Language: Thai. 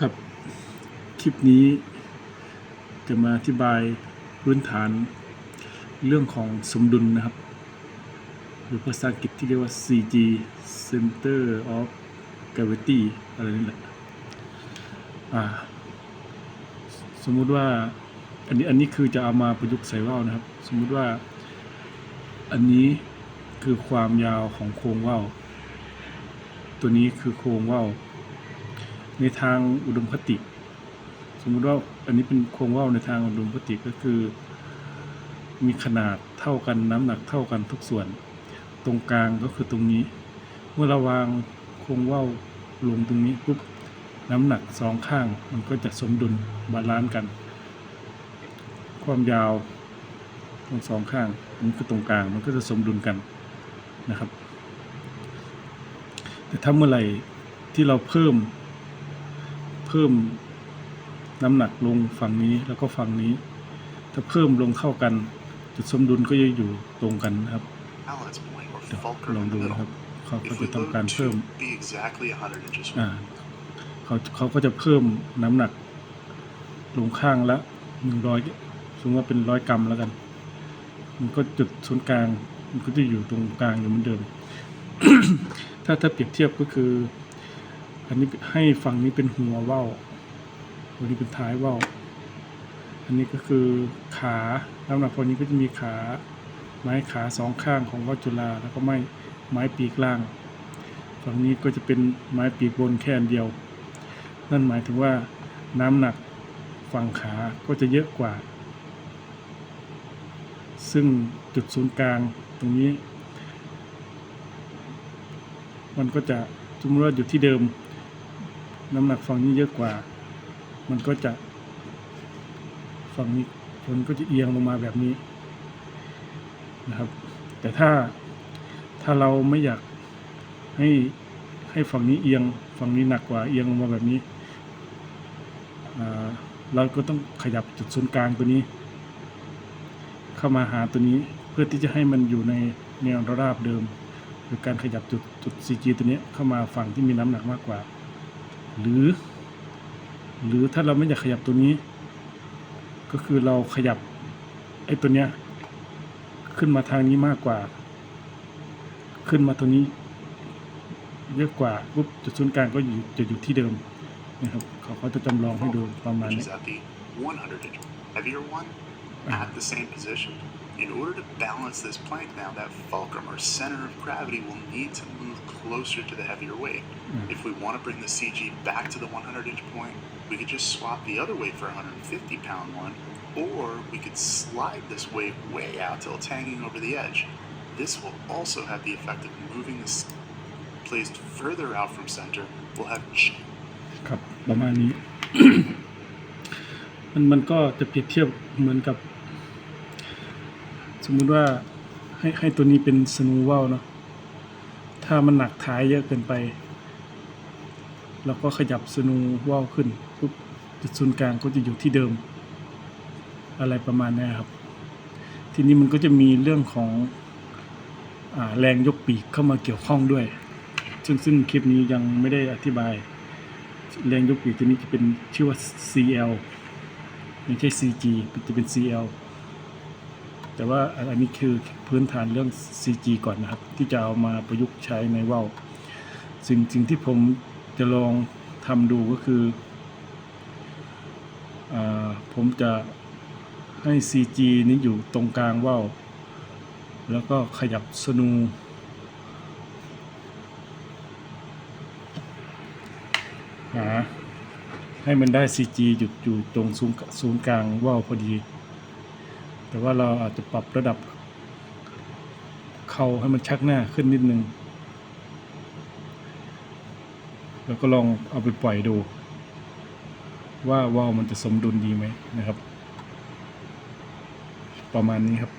กับคลิปนี้จะมาอธิบายพื้นฐานเรื่องของสมดุลนะครับ หรือภาษาอังกฤษที่เรียกว่า CG Center of Gravity อะไรนี่แหละอ่าสมมุติว่าอันนี้อันนี้คือจะเอามาประยุกต์ใส่ว่าวนะครับ สมมุติว่า อันนี้คือความยาวของโครงว่าวตัวนี้คือโครงว่าว ในทางอุดมคติ สมมุติว่าอันนี้เป็นโครงว่าวในทางอุดมคติก็คือ มีขนาดเท่ากันน้ำหนักเท่ากันทุกส่วน ตรงกลางก็คือตรงนี้ เมื่อเราวางโครงว่าวลงตรงนี้ปุ๊บน้ำหนักสองข้างมันก็จะสมดุลบาลานซ์กัน ความยาวตรงสองข้างอันคือตรงกลางมันก็จะสมดุลกันนะครับ แต่ถ้าเมื่อไหร่ที่เราเพิ่ม พิ่มน้ำหนักลงฝั่งนี้แล้วก็ฝั่งนี้ ถ้าเพิ่มลงเท่ากัน จุดสมดุลก็จะอยู่ตรงกันนะครับเดี๋ยวลองดูนะครับเขาก็จะทำการเพิ่มอ่าเขาเขาก็จะเพิ่มน้ำหนักลงข้างละหนึ่งร้อยสมมติว่าเป็นร้อยกรัมแล้วกัน มันก็จุดศูนย์กลาง มันก็จะอยู่ตรงกลางอยู่เหมือนเดิม ถ้าถ้าเปรียบเทียบก็คือ อันนี้ให้ฝั่งนี้เป็นหัวว่าวอันนี้เป็นท้ายว่าวอันนี้ก็คือขาน้ำหนักฝั่งนี้ก็จะมีขาไม้ขาสองข้างของว่าวจุฬาแล้วก็ไม้ไม้ปีกล่าง ฝั่งนี้ก็จะเป็นไม้ปีกบนแค่อันเดียว นั่นหมายถึงว่าน้ำหนักฝั่งขาก็จะเยอะกว่า ซึ่งจุดศูนย์กลางตรงนี้ มันก็จะสมมติว่าอยู่ที่เดิม น้ำหนักฝั่งนี้เยอะกว่า มันก็จะฝั่งนี้มันก็จะเอียงลงมาแบบนี้นะครับ แต่ถ้าถ้าเราไม่อยากให้ให้ฝั่งนี้เอียงฝั่งนี้หนักกว่าเอียงลงมาแบบนี้เราก็ต้องขยับจุดศูนย์กลางตัวนี้ เข้ามาหาตัวนี้เพื่อที่จะให้มันอยู่ในแนวราบเดิมโดยการขยับจุดจุด CG ตัวนี้เข้ามาฝั่งที่มีน้ำหนักมากกว่า หรือ หรือถ้าเราไม่อยากขยับตัวนี้ ก็คือเราขยับไอ้ตัวเนี้ยขึ้นมาทางนี้มากกว่า ขึ้นมาตรงนี้เยอะกว่าปุ๊บจุดศูนย์กลางก็อยู่จะอยู่ที่เดิมนะครับเขาเขาจะจำลองให้ดูประมาณ which นี้ is at the 100 inch heavier one at the same position. In order to balance this plank now, that fulcrum or center of gravity will need to move closer to the heavier weight. If we want to bring the CG back to the 100 inch point, we could just swap the other weight for a 150 pound one, or we could slide this weight way out till it's hanging over the edge. This will also have the effect of moving this placed further out from center. Will have ch- ครับประมาณนี้ มันมันก็จะเปรียบเทียบเหมือนกับ สมมุติว่าให้ให้ตัวนี้เป็นสนูว่าวเนาะถ้ามันหนักท้ายเยอะเกินไปเราก็ขยับสนูว่าวขึ้นปุ๊บจุดศูนย์กลางก็จะอยู่ที่เดิม อะไรประมาณนี้ครับ ทีนี้มันก็จะมีเรื่องของอแรงยกปีกเข้ามาเกี่ยวข้องด้วย ซึ่งซึ่งคลิปนี้ยังไม่ได้อธิบาย แรงยกปีกตัวนี้จะเป็นชื่อว่า CL ไม่ใช่ CG จะเป็น CL แต่ว่าอันนี้คือพื้นฐานเรื่อง CG ก่อนนะครับ ที่จะเอามาประยุกต์ใช้ในว่าวสิ่งสิ่งที่ผมจะลองทำดูก็คืออผมจะให้ CG นี้อยู่ตรงกลางว่าวแล้วก็ขยับสนูหาให้มันได้ CG หยุดอยู่ตรงศูนย์กลางว่าวพอดี แต่ว่าเราอาจจะปรับระดับ เข่าให้มันชักหน้าขึ้นนิดนึง แล้วก็ลองเอาไปปล่อยดู ว่าว่าวมันจะสมดุลดีไหมนะครับ ประมาณนี้ครับ